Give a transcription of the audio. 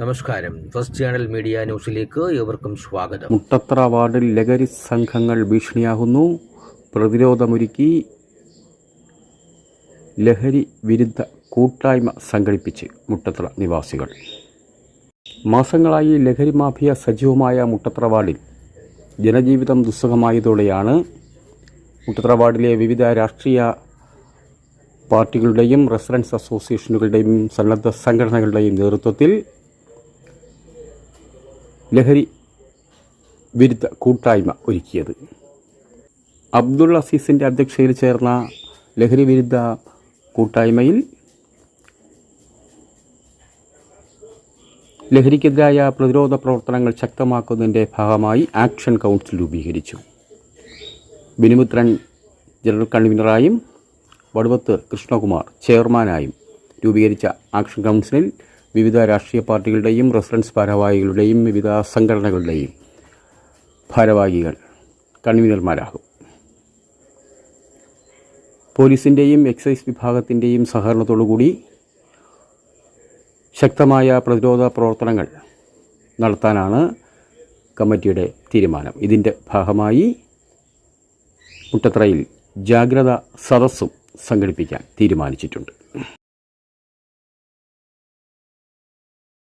നമസ്കാരം. First channel media ന്യൂസിലേക്ക് ഏവർക്കും സ്വാഗതം. മുട്ടത്ര വാർഡിൽ ലഹരി സംഘങ്ങൾ ഭീഷണിയാകുന്നു. പ്രതിരോധമൊരുക്കി ലഹരി വിരുദ്ധ കൂട്ടായ്മ സംഘടിപ്പിച്ച് മുട്ടത്ര നിവാസികൾ. മാസങ്ങളായി ലഹരി മാഫിയ സജീവമായ മുട്ടത്ര വാർഡിൽ ജനജീവിതം ദുസ്സഹമായതോടെയാണ് മുട്ടത്ര വാർഡിലെ വിവിധ രാഷ്ട്രീയ പാർട്ടികളുടെയും റെസിഡൻസ് അസോസിയേഷനുകളുടെയും സന്നദ്ധ സംഘടനകളുടെയും നേതൃത്വത്തിൽ ലഹരി വിരുദ്ധ കൂട്ടായ്മ ഒരുക്കിയത്. അബ്ദുൾ അസീസിന്റെ അധ്യക്ഷതയിൽ ചേർന്ന ലഹരി വിരുദ്ധ കൂട്ടായ്മയിൽ ലഹരിക്കെതിരായ പ്രതിരോധ പ്രവർത്തനങ്ങൾ ശക്തമാക്കുന്നതിന്റെ ഭാഗമായി ആക്ഷൻ കൗൺസിൽ രൂപീകരിച്ചു. ബിനുമിത്രൻ ജനറൽ കൺവീനറായും വടുവത്ത് കൃഷ്ണകുമാർ ചെയർമാനായും രൂപീകരിച്ച ആക്ഷൻ കൗൺസിലിൽ വിവിധ രാഷ്ട്രീയ പാർട്ടികളുടെയും റെസിഡൻസ് ഭാരവാഹികളുടെയും വിവിധ സംഘടനകളുടെയും ഭാരവാഹികൾ കൺവീനർമാരാകും. പോലീസിന്റെയും എക്സൈസ് വിഭാഗത്തിന്റെയും സഹകരണത്തോടുകൂടി ശക്തമായ പ്രതിരോധ പ്രവർത്തനങ്ങൾ നടത്താനാണ് കമ്മിറ്റിയുടെ തീരുമാനം. ഇതിന്റെ ഭാഗമായി മുട്ടത്രയിൽ ജാഗ്രത സദസ്സും സംഘടിപ്പിക്കാൻ തീരുമാനിച്ചിട്ടുണ്ട്.